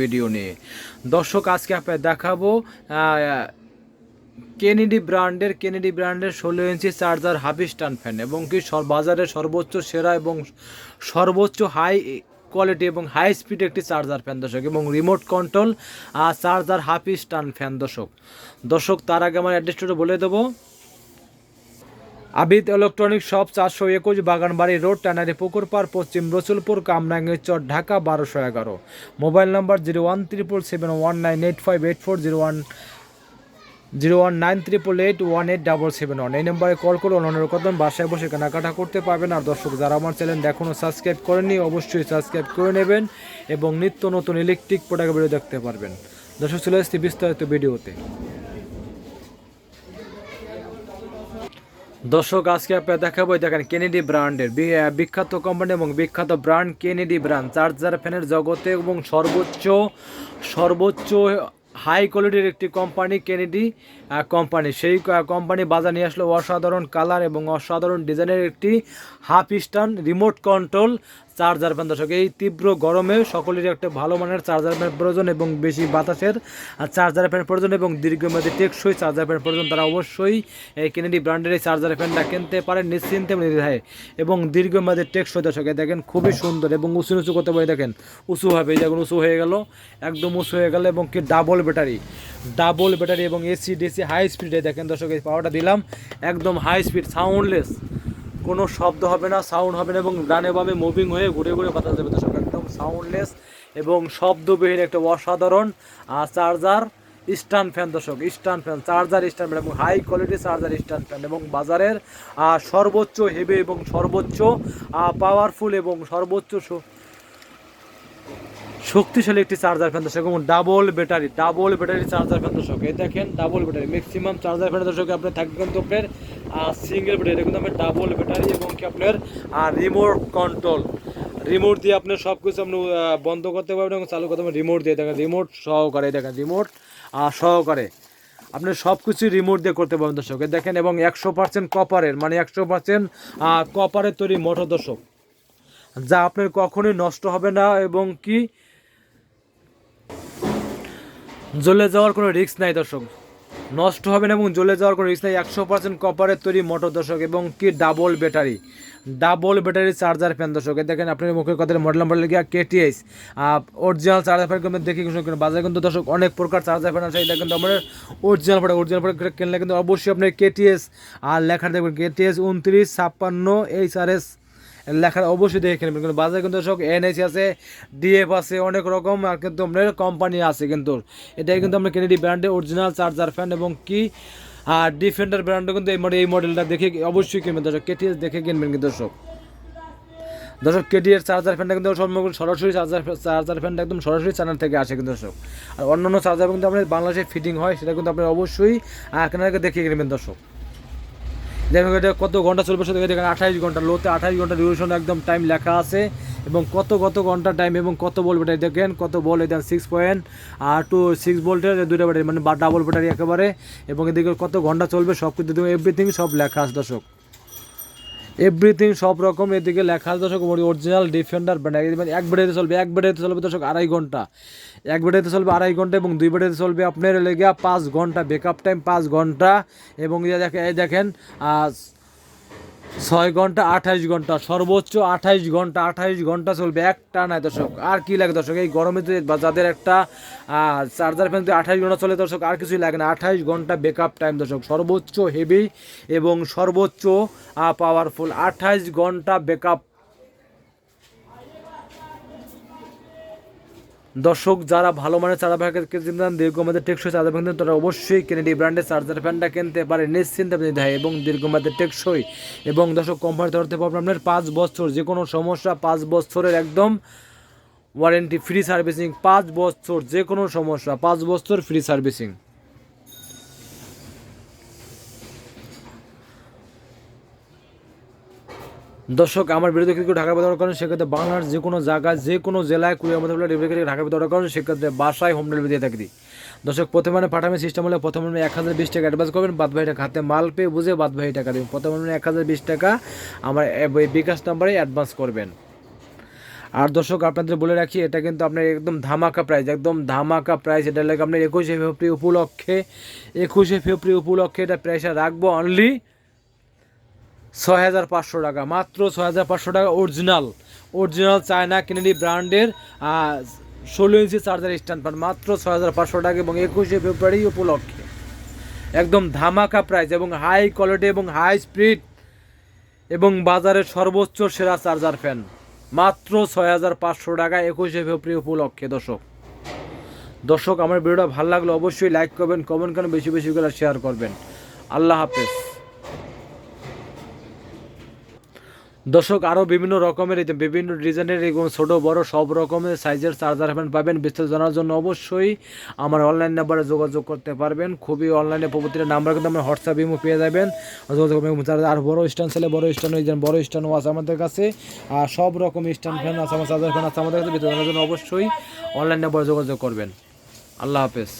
Video নিয়ে। দর্শক, আজকে আপনার দেখাবো কেনেডি ব্র্যান্ডের কেনেডি ব্র্যান্ডের ষোলো ইঞ্চি চার্জার হাবি স্ট্যান্ড ফ্যান এবং কি বাজারের সর্বোচ্চ সেরা এবং সর্বোচ্চ হাই কোয়ালিটি এবং হাই স্পিড একটি চার্জার ফ্যান দর্শক এবং রিমোট কন্ট্রোল চার্জার হাফি স্ট্যান্ড ফ্যান দর্শক। দর্শক, তার আগে আমার অ্যাড্রেসটা বলে দেবো। আবিদ ইলেকট্রনিক শপ চারশো একুশ বাগানবাড়ি রোড টানারি পুকুর পার পশ্চিম রসুলপুর, কামরাঙ্গীর চর, ঢাকা বারোশো এগারো। Mobile number zero one triple seven one nine eight five eight four zero one zero one nine triple eight one eight double seven one. এই নম্বরে কল করে অন্যান্য কথা বাসায় বসে কেনাকাটা করতে পারবেন। আর দর্শক, যারা আমার চ্যানেল এখনও সাবস্ক্রাইব করেননি, অবশ্যই সাবস্ক্রাইব করে নেবেন এবং নিত্য নতুন ইলেকট্রিক প্রোডাক্ট ভিডিও দেখতে পারবেন। দর্শক, চলে আসছি বিস্তারিত ভিডিওতে। দর্শক, আজকে আপনার দেখাবো দেখেন কেনেডি ব্র্যান্ডের বিখ্যাত কোম্পানি এবং বিখ্যাত ব্র্যান্ড কেনেডি ব্র্যান্ড চার্জার ফ্যানের জগতে এবং সর্বোচ্চ সর্বোচ্চ হাই কোয়ালিটির একটি কোম্পানি কেনেডি কোম্পানি সেই কোম্পানি বাজার নিয়ে আসলো অসাধারণ কালার এবং অসাধারণ ডিজাইনের একটি হাফ স্টান রিমোট কন্ট্রোল চার্জার ফ্যান দর্শক, এই তীব্র গরমে সকলেরই একটা ভালো মানের চার্জার ফ্যান প্রয়োজন এবং বেশি বাতাসের চার্জার ফ্যান প্রয়োজন এবং দীর্ঘমেয়াদী টেকসই চার্জার ফ্যান প্রয়োজন। তারা অবশ্যই, এই কেনেডি ব্র্যান্ডের এই চার্জার ফ্যানটা কিনতে পারেন নিশ্চিন্তে নির্ধায় এবং দীর্ঘমেয়াদী টেকসই দর্শক দেখেন খুবই সুন্দর এবং উঁচু উঁচু করতে পারে, দেখেন উঁচু হবে দেখুন উঁচু হয়ে গেল, একদম উঁচু হয়ে গেল এবং কি ডাবল ব্যাটারি ডাবল ব্যাটারি এবং এসি ডিসি হাই স্পিডে দেখেন দর্শক, এই পাওয়ারটা দিলাম, একদম হাই স্পিড সাউন্ডলেস কোনো শব্দ হবে না সাউন্ড হবে না এবং ডানে বামে মুভিং হয়ে ঘুরে ঘুরে বাতাস যাবে দর্শক একদম সাউন্ডলেস এবং শব্দবিহীন একটা অসাধারণ চার্জার স্টান ফ্যান দর্শক stand fan charger stand fan এবং high quality charger stand fan এবং বাজারের সর্বোচ্চ হেভি এবং সর্বোচ্চ পাওয়ারফুল এবং সর্বোচ্চ শক্তিশালী একটি চার্জার ফ্যান দর্শক, এবং double battery double battery charger fan দর্শক। এই দেখেন double battery maximum charger fan দর্শক আপনার থাকবে কিন্তু আপনার সিঙ্গেল ব্যাটারি কিন্তু আপনার ডাবল ব্যাটারি এবং কি আপনার রিমোট কন্ট্রোল রিমোট দিয়ে আপনার সব কিছু আপনি বন্ধ করতে পারবেন এবং চালু করতে পারবেন রিমোট দিয়ে। দেখেন রিমোট সহকারে, দেখেন রিমোট সহকারে। আপনি সব কিছু রিমোট দিয়ে করতে পারবেন দর্শক। দেখেন, এবং একশো পার্সেন্ট কপারের মানে একশো পার্সেন্ট কপারের তৈরি মোটর দর্শক। যা আপনার কখনোই নষ্ট হবে না, এবং কি জ্বলে যাওয়ার কোনো রিস্ক নাই দর্শক। নষ্ট হবে না এবং জ্বলে যাওয়ার কোনো রিস্ক নাই। একশো পার্সেন্ট কপারের তৈরি মোটর দর্শক, এবং কি double battery double battery charger fan দর্শক দেখেন আপনার মুখের কথা মডেল নাম্বার লেগে কেটিএস অরিজিনাল চার্জার ফ্যান কিন্তু দেখি কিন্তু বাজারে কিন্তু দর্শক, অনেক প্রকার চার্জার ফ্যান আছে। এটা কিন্তু আমার অরিজিনাল প্রোডাক্ট অরিজিনাল প্রোডাক্ট কিনলে কিন্তু অবশ্যই আপনার কেটিএস আর লেখা দেখবেন কেটিএস উনত্রিশ ছাপ্পান্ন এইচ আর এস লেখা অবশ্যই দেখে নেবেন। কিন্তু বাজারে কিন্তু সব এনএসি আছে, ডিএফ আছে, অনেক রকম, আর কিন্তু আপনার কোম্পানি আছে কিন্তু। এটাই কিন্তু আমরা কেনেডি ব্র্যান্ডের অরিজিনাল চার্জার ফ্যান এবং কি, আর ডিফেন্ডার ব্র্যান্ডও কিন্তু এই মডেল এই মডেলটা দেখে অবশ্যই কিনবেন দর্শক। কেটিএস দেখে কিনবেন কিন্তু দর্শক। দর্শক কেডিএর চার্জার ফ্যানটা কিন্তু সরাসরি চার্জার চার্জার ফ্যানটা একদম সরাসরি চ্যানেল থেকে আসে কিন্তু দর্শক। আর অন্যান্য চার্জার কিন্তু আপনার বাংলাদেশে ফিটিং হয়, সেটা কিন্তু আপনি অবশ্যই কেনাকে দেখিয়ে কিনবেন দর্শক। দেখবেন এটা কত ঘণ্টা চলবে সেটা দেখেন আঠাইশ ঘণ্টা, লোতে আঠাইশ ঘণ্টা ডিউরেশন একদম টাইম লেখা আছে এবং কত কত ঘণ্টা টাইম এবং কত বল ব্যাটারি দেখেন, কত বল দেখেন সিক্স পয়েন্ট আর টু সিক্স বোল্টের দুইটা ব্যাটারি মানে ডাবল ব্যাটারি একেবারে এবং এদিকে কত ঘণ্টা চলবে সব কিছু এভরিথিং সব লেখা আছে দর্শক। এভরিথিং সব রকম এদিকে লেখা আছে দর্শক অরিজিনাল ডিফেন্ডার ব্র্যান্ড মানে এক বেড়াইতে চলবে, এক বেড়াইতে চলবে দর্শক আড়াই ঘণ্টা। এক বেড়াইতে চলবে আড়াই ঘণ্টা এবং দুই বেড়াইতে চলবে আপনার লেগে পাঁচ ঘণ্টা বেকআপ টাইম পাঁচ ঘণ্টা। এবং দেখেন ছয় ঘণ্টা আঠাইশ ঘণ্টা, সর্বোচ্চ আঠাইশ ঘণ্টা আঠাইশ ঘণ্টা চলবে। একটা নাই দর্শক। আর কি লাগে দর্শক? এই গরমে তো যাদের একটা চার্জার ফ্যান তো আঠাইশ ঘণ্টা চলে দর্শক, আর কিছুই লাগে না। আঠাইশ ঘণ্টা ব্যাকআপ টাইম দর্শক। সর্বোচ্চ হেভি এবং সর্বোচ্চ পাওয়ারফুল আঠাইশ ঘণ্টা ব্যাকআপ দর্শক, যারা ভালো মানের চার্জার ফ্যান কিনতেন দীর্ঘমেয়াদের টেকসই চার্জার ফ্যান তারা অবশ্যই কেনেডি ব্র্যান্ডের চার্জার ফ্যানটা কিনতে পারে নিশ্চিন্তে আপনি দেয় এবং দীর্ঘমেয়াদের টেকসই। এবং দর্শক কোম্পানি তরফ থেকে আপনার পাঁচ বছর যে কোনো সমস্যা, পাঁচ বছরের একদম ওয়ারেন্টি ফ্রি সার্ভিসিং পাঁচ বছর যে কোনো সমস্যা, পাঁচ বছর ফ্রি সার্ভিসিং দর্শক, আমার বিরুদ্ধে কিন্তু ঢাকার ভিতরে করেন, সেক্ষেত্রে বাংলার যে কোনো জায়গায়, যে কোনো জেলায় কুড়িয়ার মধ্যে ডেলিভারি ঢাকার ভিতরে করেন, সেক্ষেত্রে বাসায় হোম ডেলিভারি দিয়ে থাকি। দর্শক, প্রথমে মানে পাঠামি সিস্টেম হলে প্রথমে মানে এক হাজার বিশ টাকা অ্যাডভান্স করবেন, বাদ ভাই টাকা হাতে মাল পেয়ে বুঝে বাদ ভাই টাকা দেবেন। প্রথমে মানে এক হাজার বিশ টাকা আমার বিকাশ নাম্বারে অ্যাডভান্স করবেন। আর দর্শক, আপনাদের বলে রাখি, এটা কিন্তু আপনার একদম ধামাকা প্রাইস একদম ধামাকা প্রাইস এটা লাগে আপনার একুশে ফেব্রুয়ারি উপলক্ষে, একুশে ফেব্রুয়ারি উপলক্ষে এটা প্রাইসটা রাখব অনলি ছয় হাজার পাঁচশো টাকা, মাত্র ছয় হাজার পাঁচশো টাকা অরিজিনাল অরিজিনাল চায়না কেনেডি ব্র্যান্ডের ষোলো ইঞ্চি চার্জার স্ট্যান্ড পান, মাত্র ছয় হাজার পাঁচশো টাকা এবং একুশে ফেব্রুয়ারি উপলক্ষে। একদম ধামাকা প্রাইস এবং হাই কোয়ালিটি এবং হাই স্পিড এবং বাজারের সর্বোচ্চ সেরা চার্জার ফ্যান মাত্র ছয় হাজার পাঁচশো টাকা একুশে ফেব্রুয়ারি উপলক্ষে, দর্শক। দর্শক, আমার ভিডিওটা ভালো লাগলে অবশ্যই লাইক করবেন কমেন্ট করেন বেশি বেশি করে শেয়ার করবেন। আল্লাহ হাফেজ। দর্শক, আরও বিভিন্ন রকমের বিভিন্ন ডিজাইনের এবং ছোটো, বড় সব রকমের সাইজের চার্জার ফ্যান পাবেন। বিস্তারিত জানার জন্য অবশ্যই আমার অনলাইন নাম্বারে যোগাযোগ করতে পারবেন। খুবই অনলাইনে প্রতিটা নাম্বার কিন্তু আমার হোয়াটসঅ্যাপ ইমো পেয়ে যাবেন। যোগাযোগ চার্জার আর বড় স্ট্যান্ড ছেলে বড় স্ট্যান্ড ওই বড় স্ট্যান্ডও আছে আমাদের কাছে। আর সব রকম স্ট্যান্ড ফ্যান আছে, আমার চার্জার ফ্যান আছে আমাদের কাছে। বিস্তারিত জানার জন্য অবশ্যই অনলাইন নাম্বারে যোগাযোগ করবেন। আল্লাহ হাফেজ।